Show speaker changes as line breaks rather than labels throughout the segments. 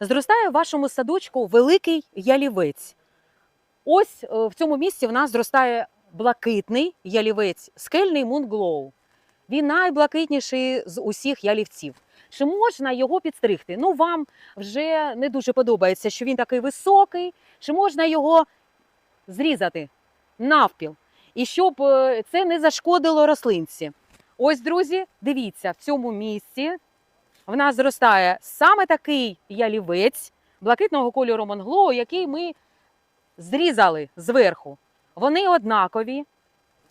Зростає в вашому садочку великий ялівець. Ось е, в цьому місці в нас зростає блакитний ялівець, скельний мунглоу. Він найблакитніший з усіх ялівців. Чи можна його підстригти? Ну, вам вже не дуже подобається, що він такий високий. Чи можна його зрізати навпіл? І щоб е, це не зашкодило рослинці. Ось, друзі, дивіться, в цьому місці в нас зростає саме такий ялівець блакитного кольору монглоу, який ми зрізали зверху. Вони однакові.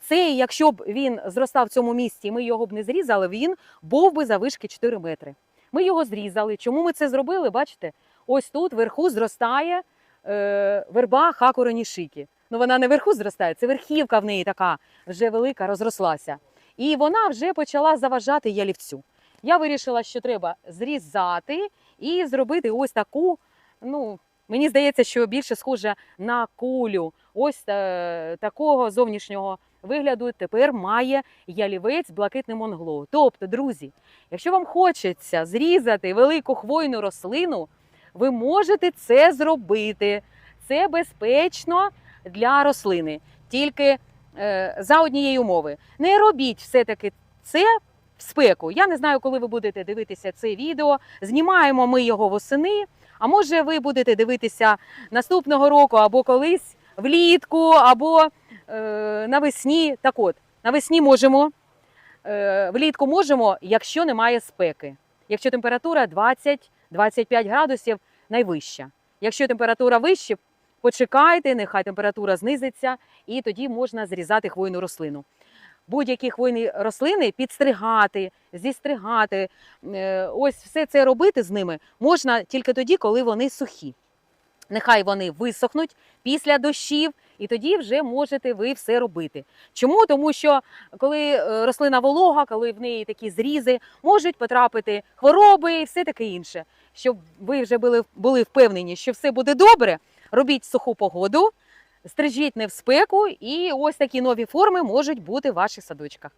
Цей, якщо б він зростав в цьому місці, ми його б не зрізали, він був би завишки 4 метри. Ми його зрізали. Чому ми це зробили? Бачите, ось тут вверху зростає е, верба хакуронішики. Ну вона не вверху зростає, це верхівка в неї така вже велика, розрослася. І вона вже почала заважати ялівцю. Я вирішила, що треба зрізати і зробити ось таку. Ну, мені здається, що більше схоже на кулю. Ось е, такого зовнішнього вигляду тепер має ялівець блакитне монгло. Тобто, друзі, якщо вам хочеться зрізати велику хвойну рослину, ви можете це зробити. Це безпечно для рослини. Тільки е, за однієї умови. Не робіть все-таки це в спеку. Я не знаю, коли ви будете дивитися це відео. Знімаємо ми його восени. А може, ви будете дивитися наступного року або колись влітку, або е, навесні. Так от, навесні можемо, е, влітку можемо, якщо немає спеки. Якщо температура 20-25 градусів найвища. Якщо температура вища, почекайте, нехай температура знизиться, і тоді можна зрізати хвойну рослину. Будь-які хвойні рослини підстригати, зістригати, е, ось все це робити з ними можна тільки тоді, коли вони сухі. Нехай вони висохнуть після дощів, і тоді вже можете ви все робити. Чому? Тому що коли е, рослина волога, коли в неї такі зрізи, можуть потрапити хвороби і все таке інше. Щоб ви вже були, були впевнені, що все буде добре, робіть суху погоду, стрижіть не в спеку, і ось такі нові форми можуть бути в ваших садочках.